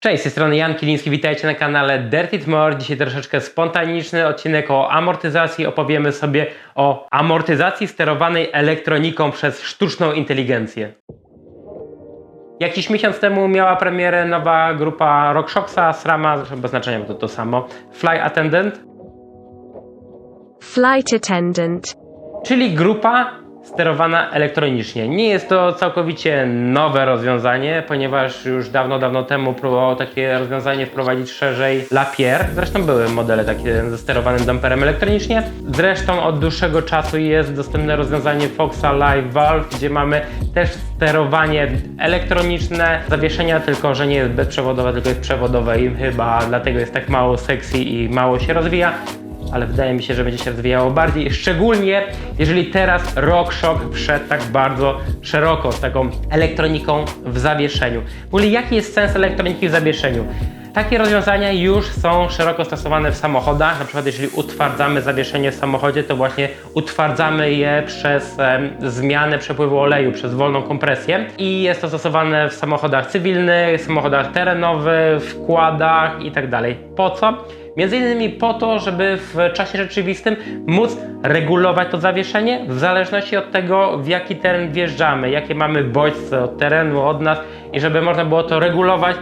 Cześć, z tej strony Jan Kiliński, witajcie na kanale Dirty More. Dzisiaj troszeczkę spontaniczny odcinek o amortyzacji. Opowiemy sobie o amortyzacji sterowanej elektroniką przez sztuczną inteligencję. Jakiś miesiąc temu miała premierę nowa grupa RockShoxa, SRAMA, zresztą bez znaczenia, bo to to samo, Fly Attendant, Flight attendant. czyli grupa sterowana elektronicznie. Nie jest to całkowicie nowe rozwiązanie, ponieważ już dawno, dawno temu próbował takie rozwiązanie wprowadzić szerzej Lapierre. Zresztą były modele takie ze sterowanym damperem elektronicznie. Zresztą od dłuższego czasu jest dostępne rozwiązanie Foxa Live Valve, gdzie mamy też sterowanie elektroniczne zawieszenia, tylko że nie jest bezprzewodowe, tylko jest przewodowe i chyba dlatego jest tak mało sexy i mało się rozwija ale wydaje mi się, że będzie się rozwijało bardziej, szczególnie jeżeli teraz RockShox wszedł tak bardzo szeroko z taką elektroniką w zawieszeniu. W ogóle jaki jest sens elektroniki w zawieszeniu? Takie rozwiązania już są szeroko stosowane w samochodach. Na przykład, jeżeli utwardzamy zawieszenie w samochodzie, to właśnie utwardzamy je przez em, zmianę przepływu oleju, przez wolną kompresję. I jest to stosowane w samochodach cywilnych, samochodach terenowych, wkładach itd. Po co? Między innymi po to, żeby w czasie rzeczywistym móc regulować to zawieszenie w zależności od tego, w jaki teren wjeżdżamy, jakie mamy bodźce od terenu, od nas i żeby można było to regulować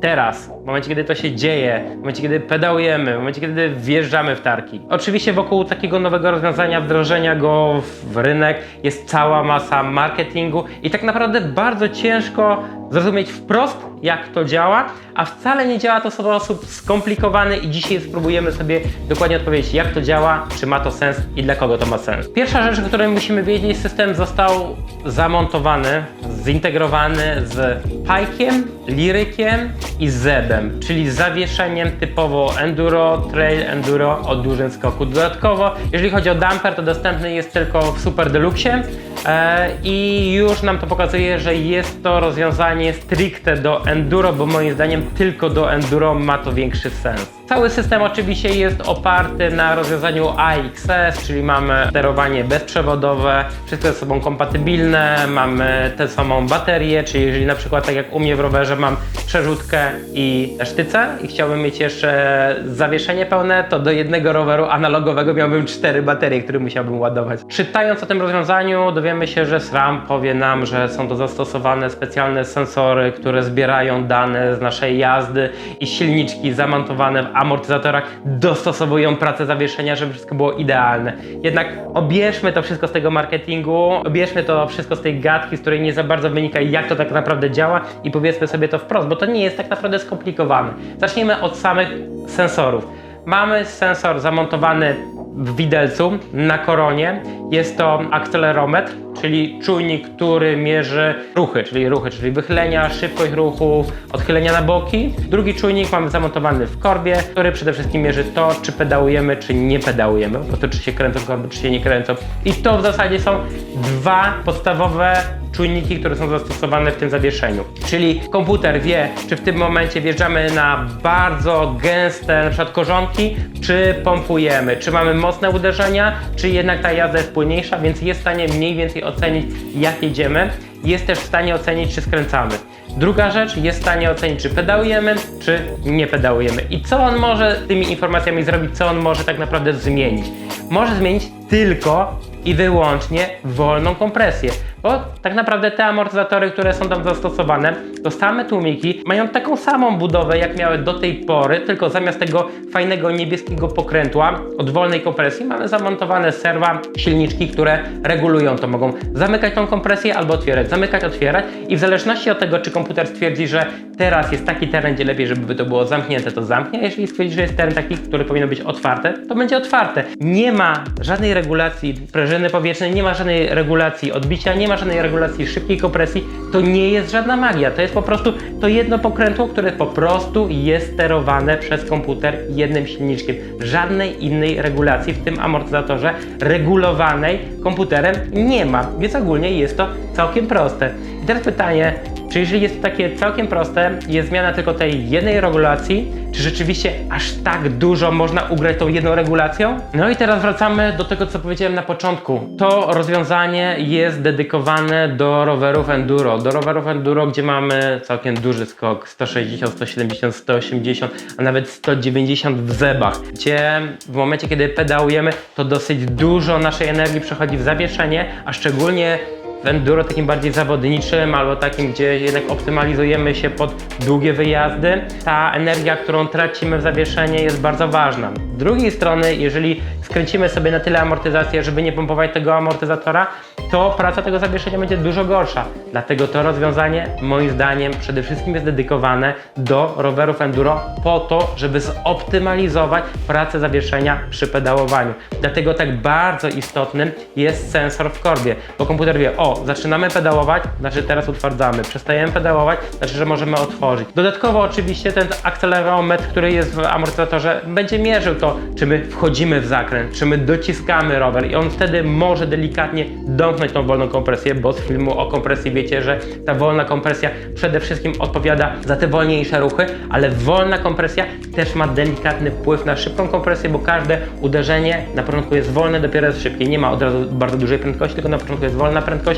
teraz, w momencie kiedy to się dzieje, w momencie kiedy pedałujemy, w momencie kiedy wjeżdżamy w tarki. Oczywiście wokół takiego nowego rozwiązania, wdrożenia go w rynek jest cała masa marketingu i tak naprawdę bardzo ciężko zrozumieć wprost, jak to działa, a wcale nie działa to w sposób skomplikowany i dzisiaj spróbujemy sobie dokładnie odpowiedzieć, jak to działa, czy ma to sens i dla kogo to ma sens. Pierwsza rzecz, o której musimy wiedzieć, system został zamontowany, zintegrowany z pajkiem, lirykiem i zebem, czyli zawieszeniem typowo enduro, trail enduro o dużym skoku. Dodatkowo, jeżeli chodzi o damper, to dostępny jest tylko w Super Deluxe e, i już nam to pokazuje, że jest to rozwiązanie stricte do enduro, bo moim zdaniem tylko do enduro ma to większy sens. Cały system oczywiście jest oparty na rozwiązaniu AXS, czyli mamy sterowanie bezprzewodowe, wszystko jest ze sobą kompatybilne, mamy tę samą baterię, czyli jeżeli na przykład tak jak u mnie w rowerze mam przerzutkę i sztycę i chciałbym mieć jeszcze zawieszenie pełne, to do jednego roweru analogowego miałbym cztery baterie, które musiałbym ładować. Czytając o tym rozwiązaniu dowiemy się, że SRAM powie nam, że są to zastosowane specjalne sensory, które zbierają dane z naszej jazdy i silniczki zamontowane w amortyzatorach dostosowują pracę zawieszenia, żeby wszystko było idealne. Jednak obierzmy to wszystko z tego marketingu, obierzmy to wszystko z tej gadki, z której nie za bardzo wynika jak to tak naprawdę działa i powiedzmy sobie to wprost, bo to nie jest tak naprawdę skomplikowane. Zacznijmy od samych sensorów. Mamy sensor zamontowany w widelcu na koronie. Jest to akcelerometr, czyli czujnik, który mierzy ruchy, czyli ruchy, czyli wychylenia, szybkość ruchu, odchylenia na boki. Drugi czujnik mamy zamontowany w korbie, który przede wszystkim mierzy to, czy pedałujemy, czy nie pedałujemy, po to czy się kręcą korby, czy się nie kręcą. I to w zasadzie są dwa podstawowe czujniki, które są zastosowane w tym zawieszeniu. Czyli komputer wie, czy w tym momencie wjeżdżamy na bardzo gęste na przykład korzonki, czy pompujemy, czy mamy mocne uderzenia, czy jednak ta jazda jest płynniejsza, więc jest w stanie mniej więcej ocenić, jak jedziemy. Jest też w stanie ocenić, czy skręcamy. Druga rzecz, jest w stanie ocenić, czy pedałujemy, czy nie pedałujemy. I co on może tymi informacjami zrobić, co on może tak naprawdę zmienić. Może zmienić tylko i wyłącznie wolną kompresję. Bo tak naprawdę te amortyzatory, które są tam zastosowane, to same tłumiki mają taką samą budowę, jak miały do tej pory, tylko zamiast tego fajnego niebieskiego pokrętła od wolnej kompresji mamy zamontowane serwa, silniczki, które regulują to. Mogą zamykać tą kompresję albo otwierać, zamykać, otwierać i w zależności od tego, czy komputer stwierdzi, że teraz jest taki teren, gdzie lepiej, żeby to było zamknięte, to zamknie, a jeżeli stwierdzi, że jest teren taki, który powinien być otwarte, to będzie otwarte. Nie ma żadnej regulacji prężyny powietrznej, nie ma żadnej regulacji odbicia, nie ma żadnej regulacji szybkiej kompresji. To nie jest żadna magia, to jest po prostu to jedno pokrętło, które po prostu jest sterowane przez komputer jednym silniczkiem. Żadnej innej regulacji w tym amortyzatorze regulowanej komputerem nie ma, więc ogólnie jest to całkiem proste. Teraz pytanie, czy jeżeli jest to takie całkiem proste, jest zmiana tylko tej jednej regulacji, czy rzeczywiście aż tak dużo można ugrać tą jedną regulacją? No i teraz wracamy do tego, co powiedziałem na początku. To rozwiązanie jest dedykowane do rowerów enduro. Do rowerów enduro, gdzie mamy całkiem duży skok 160, 170, 180, a nawet 190 w zebach, gdzie w momencie, kiedy pedałujemy, to dosyć dużo naszej energii przechodzi w zawieszenie, a szczególnie w enduro takim bardziej zawodniczym albo takim, gdzie jednak optymalizujemy się pod długie wyjazdy, ta energia, którą tracimy w zawieszenie jest bardzo ważna. Z drugiej strony, jeżeli skręcimy sobie na tyle amortyzację, żeby nie pompować tego amortyzatora, to praca tego zawieszenia będzie dużo gorsza. Dlatego to rozwiązanie moim zdaniem przede wszystkim jest dedykowane do rowerów enduro po to, żeby zoptymalizować pracę zawieszenia przy pedałowaniu. Dlatego tak bardzo istotnym jest sensor w korbie, bo komputer wie, o, zaczynamy pedałować, znaczy teraz utwardzamy, przestajemy pedałować, znaczy, że możemy otworzyć. Dodatkowo oczywiście ten akcelerometr, który jest w amortyzatorze, będzie mierzył to, czy my wchodzimy w zakręt, czy my dociskamy rower i on wtedy może delikatnie domknąć tą wolną kompresję, bo z filmu o kompresji wiecie, że ta wolna kompresja przede wszystkim odpowiada za te wolniejsze ruchy, ale wolna kompresja też ma delikatny wpływ na szybką kompresję, bo każde uderzenie na początku jest wolne, dopiero jest szybkie. Nie ma od razu bardzo dużej prędkości, tylko na początku jest wolna prędkość,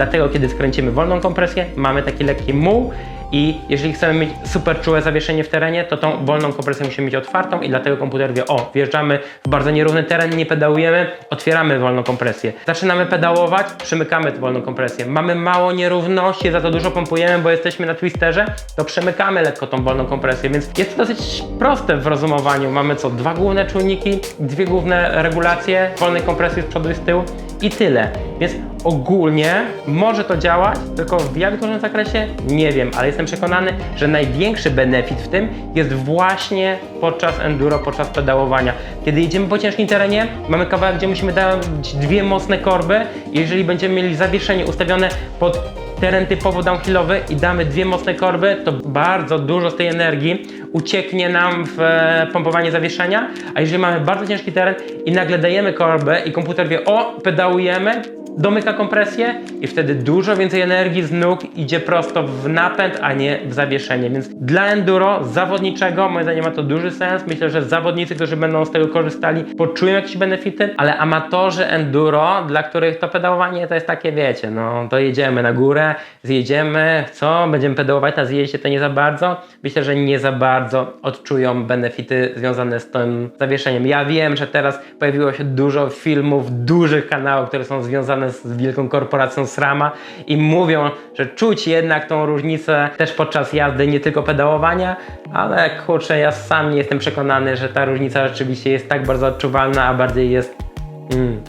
dlatego kiedy skręcimy wolną kompresję, mamy taki lekki muł i jeżeli chcemy mieć super czułe zawieszenie w terenie, to tą wolną kompresję musimy mieć otwartą i dlatego komputer wie, o, wjeżdżamy w bardzo nierówny teren, nie pedałujemy, otwieramy wolną kompresję. Zaczynamy pedałować, przymykamy wolną kompresję. Mamy mało nierówności, za to dużo pompujemy, bo jesteśmy na twisterze, to przemykamy lekko tą wolną kompresję, więc jest to dosyć proste w rozumowaniu. Mamy co, dwa główne czujniki, dwie główne regulacje wolnej kompresji z przodu i z tyłu i tyle. Więc ogólnie może to działać, tylko w jak dużym zakresie nie wiem, ale jestem przekonany, że największy benefit w tym jest właśnie podczas enduro, podczas pedałowania. Kiedy jedziemy po ciężkim terenie, mamy kawałek, gdzie musimy dać dwie mocne korby. Jeżeli będziemy mieli zawieszenie ustawione pod teren typowo downhillowy i damy dwie mocne korby, to bardzo dużo z tej energii ucieknie nam w e, pompowanie zawieszenia, a jeżeli mamy bardzo ciężki teren i nagle dajemy korbę i komputer wie, o, pedałujemy, domyka kompresję i wtedy dużo więcej energii z nóg idzie prosto w napęd, a nie w zawieszenie. Więc dla enduro zawodniczego moim zdaniem ma to duży sens. Myślę, że zawodnicy, którzy będą z tego korzystali, poczują jakieś benefity, ale amatorzy enduro, dla których to pedałowanie to jest takie, wiecie, no to jedziemy na górę, zjedziemy, co? Będziemy pedałować na zjeździe, to nie za bardzo. Myślę, że nie za bardzo odczują benefity związane z tym zawieszeniem. Ja wiem, że teraz pojawiło się dużo filmów, dużych kanałów, które są związane z wielką korporacją SRAMA i mówią, że czuć jednak tą różnicę też podczas jazdy, nie tylko pedałowania, ale kurczę, ja sam nie jestem przekonany, że ta różnica rzeczywiście jest tak bardzo odczuwalna, a bardziej jest mm,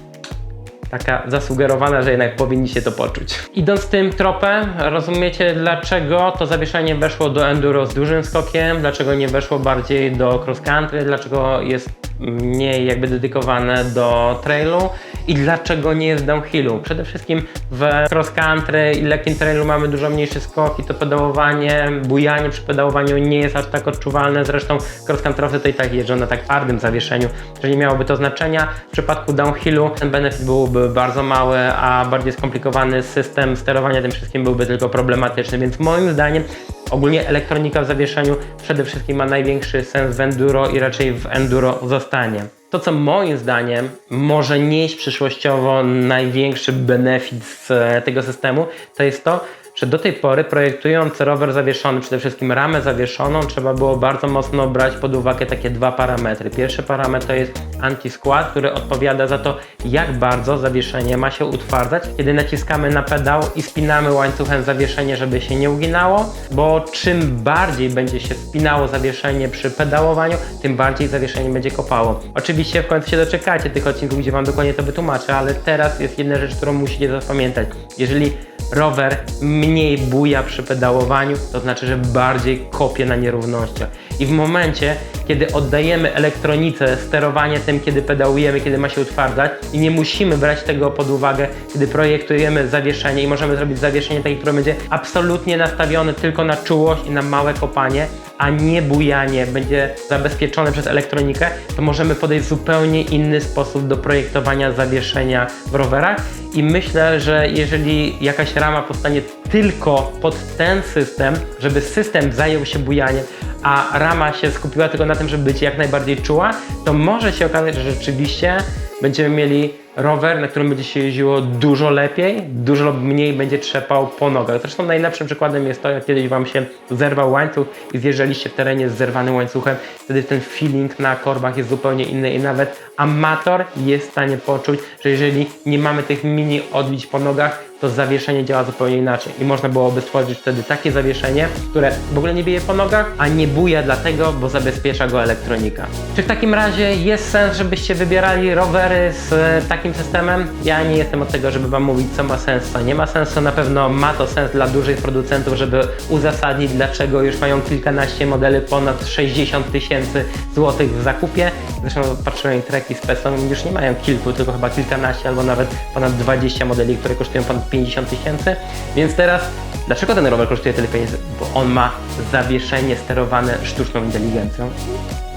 taka zasugerowana, że jednak powinniście to poczuć. Idąc tym tropem, rozumiecie dlaczego to zawieszenie weszło do enduro z dużym skokiem, dlaczego nie weszło bardziej do cross country, dlaczego jest mniej jakby dedykowane do trailu i dlaczego nie jest downhillu. Przede wszystkim w cross country i lekkim trailu mamy dużo mniejszy skok i to pedałowanie, bujanie przy pedałowaniu nie jest aż tak odczuwalne. Zresztą cross countrowcy to i tak jeżdżą na tak twardym zawieszeniu, że nie miałoby to znaczenia. W przypadku downhillu ten benefit byłby bardzo mały, a bardziej skomplikowany system sterowania tym wszystkim byłby tylko problematyczny, więc moim zdaniem Ogólnie elektronika w zawieszeniu przede wszystkim ma największy sens w enduro i raczej w enduro zostanie. To, co moim zdaniem może nieść przyszłościowo największy benefit z tego systemu, to jest to, że do tej pory projektując rower zawieszony, przede wszystkim ramę zawieszoną, trzeba było bardzo mocno brać pod uwagę takie dwa parametry. Pierwszy parametr to jest anti-skład, który odpowiada za to, jak bardzo zawieszenie ma się utwardzać, kiedy naciskamy na pedał i spinamy łańcuchem zawieszenie, żeby się nie uginało, bo czym bardziej będzie się spinało zawieszenie przy pedałowaniu, tym bardziej zawieszenie będzie kopało. Oczywiście w końcu się doczekacie tych odcinków, gdzie Wam dokładnie to wytłumaczę, ale teraz jest jedna rzecz, którą musicie zapamiętać. Jeżeli rower mniej buja przy pedałowaniu, to znaczy, że bardziej kopie na nierównościach. I w momencie, kiedy oddajemy elektronice sterowanie tym, kiedy pedałujemy, kiedy ma się utwardzać i nie musimy brać tego pod uwagę, kiedy projektujemy zawieszenie i możemy zrobić zawieszenie takie, które będzie absolutnie nastawione tylko na czułość i na małe kopanie, a nie bujanie, będzie zabezpieczone przez elektronikę, to możemy podejść w zupełnie inny sposób do projektowania zawieszenia w rowerach. I myślę, że jeżeli jakaś rama powstanie tylko pod ten system, żeby system zajął się bujaniem, a rama się skupiła tylko na tym, żeby być jak najbardziej czuła, to może się okazać, że rzeczywiście będziemy mieli rower, na którym będzie się jeździło dużo lepiej, dużo mniej będzie trzepał po nogach. Zresztą najlepszym przykładem jest to, jak kiedyś Wam się zerwał łańcuch i zjeżdżaliście w terenie z zerwanym łańcuchem, wtedy ten feeling na korbach jest zupełnie inny i nawet amator jest w stanie poczuć, że jeżeli nie mamy tych mini odbić po nogach, to zawieszenie działa zupełnie inaczej i można byłoby stworzyć wtedy takie zawieszenie, które w ogóle nie bije po nogach, a nie buja dlatego, bo zabezpiecza go elektronika. Czy w takim razie jest sens, żebyście wybierali rowery z e, takim systemem? Ja nie jestem od tego, żeby Wam mówić, co ma sens, co nie ma sensu. Na pewno ma to sens dla dużych producentów, żeby uzasadnić, dlaczego już mają kilkanaście modeli, ponad 60 tysięcy złotych w zakupie. Zresztą patrzyłem treki z Pesą, już nie mają kilku, tylko chyba kilkanaście albo nawet ponad 20 modeli, które kosztują ponad 50 tysięcy. Więc teraz, dlaczego ten rower kosztuje tyle pieniędzy? Bo on ma zawieszenie sterowane sztuczną inteligencją.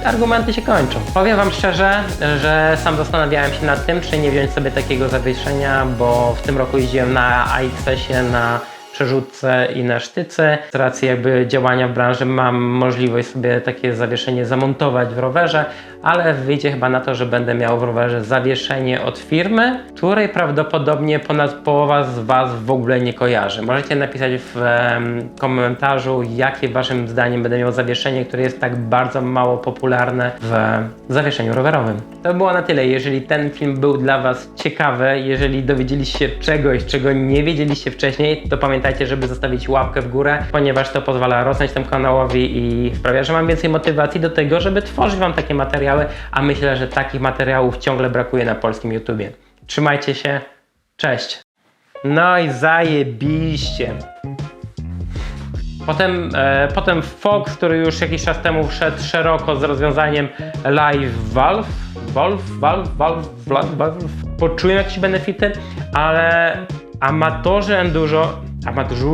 Argumenty się kończą. Powiem Wam szczerze, że sam zastanawiałem się nad tym, czy nie wziąć sobie takiego zawieszenia, bo w tym roku jeździłem na AXS-ie na przerzutce i na sztyce. Z racji jakby działania w branży mam możliwość sobie takie zawieszenie zamontować w rowerze, ale wyjdzie chyba na to, że będę miał w rowerze zawieszenie od firmy, której prawdopodobnie ponad połowa z Was w ogóle nie kojarzy. Możecie napisać w komentarzu, jakie Waszym zdaniem będę miał zawieszenie, które jest tak bardzo mało popularne w zawieszeniu rowerowym. To by było na tyle. Jeżeli ten film był dla Was ciekawy, jeżeli dowiedzieliście się czegoś, czego nie wiedzieliście wcześniej, to pamiętajcie, żeby zostawić łapkę w górę, ponieważ to pozwala rosnąć temu kanałowi i sprawia, że mam więcej motywacji do tego, żeby tworzyć Wam takie materiały, a myślę, że takich materiałów ciągle brakuje na polskim YouTubie. Trzymajcie się, cześć! No i zajebiście! Potem, e, potem Fox, który już jakiś czas temu wszedł szeroko z rozwiązaniem Live Valve, Valve, Valve, Valve, Valve, Valve, poczułem jakieś benefity, ale amatorzy enduro, amatorzy